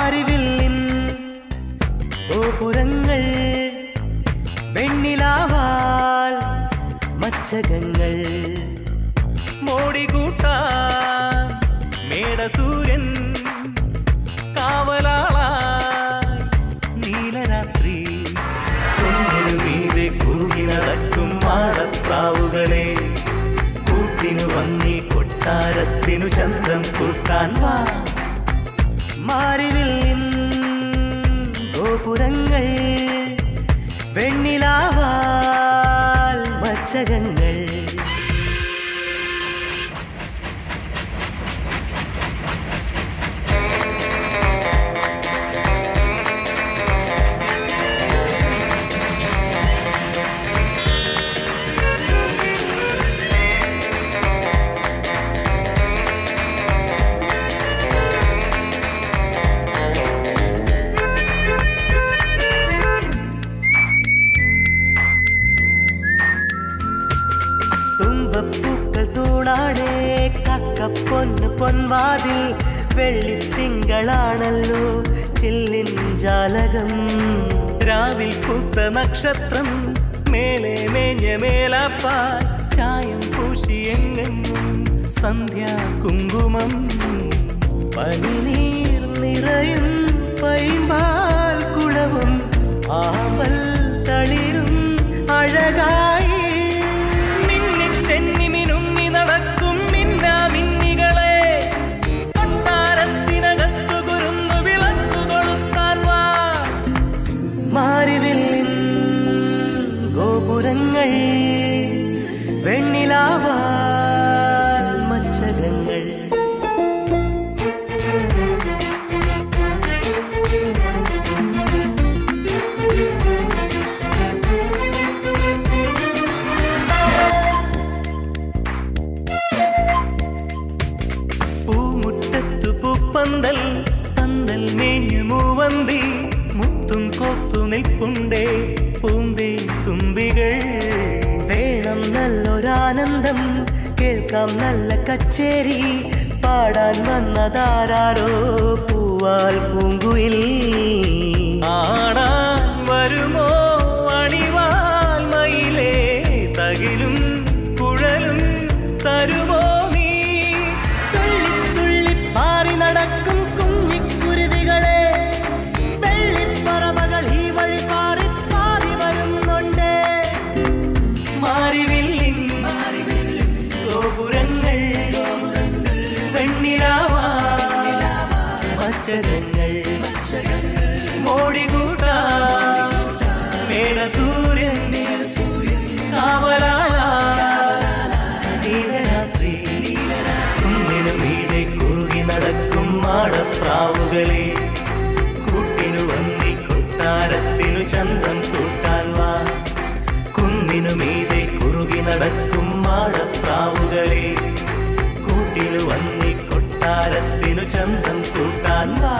മാറിവില്ലിൻ ഗോപുരങ്ങൾ വെണ്ണിലാവാൽ മച്ചകങ്ങൾ മോടികൂട്ടാൻ മേടസൂര്യൻ കാവലാളായി നീലരാത്രി. കുന്നിനു മീതെ കുറുകി നടക്കും മാടപ്രാവുകളെ. കൂട്ടിനു വന്നി കൊട്ടാരത്തിനു ചന്തം കൂട്ടാൻ വാ. മാറിവില്ലിൻ ഗോപുരങ്ങൾ വെണ്ണിലാവാൽ മച്ചകങ്ങൾ കക്കപ്പൊന്ന് പൊൻവാതിൽ വെള്ളിത്തിങ്കളാണല്ലോ ചില്ലിൻ ജാലകം. രാവിൽ പൂത്ത നക്ഷത്രം മേലെ മേഞ്ഞ മേലാപ്പാൽ ചായം പൂശിയെങ്ങും സന്ധ്യാ കുങ്കുമം പനിനീർ പന്തൽ മേഞ്ഞു മൂവന്തി. മുത്തും കൊത്തു നിൽപ്പുണ്ടേ പൂന്തേ തുമ്പികൾ. വേണം നല്ലൊരാനന്ദം കേൾക്കാം നല്ല കച്ചേരി. പാടാൻ വന്നതാരോ പൂവാൽ പൂങ്കുയിൽ. ആടാൻ മാടപ്രാവുകളെ കൂട്ടിനു വന്നി കൊട്ടാരത്തിനു ചന്തം കൂട്ടാൻ വാ. കുന്നിനു മീതെ കുറുകി നടക്കും മാടപ്രാവുകളെ കൂട്ടിനു വന്നി കൊട്ടാരത്തിനു ചന്തം കൂട്ടാൻ വാ.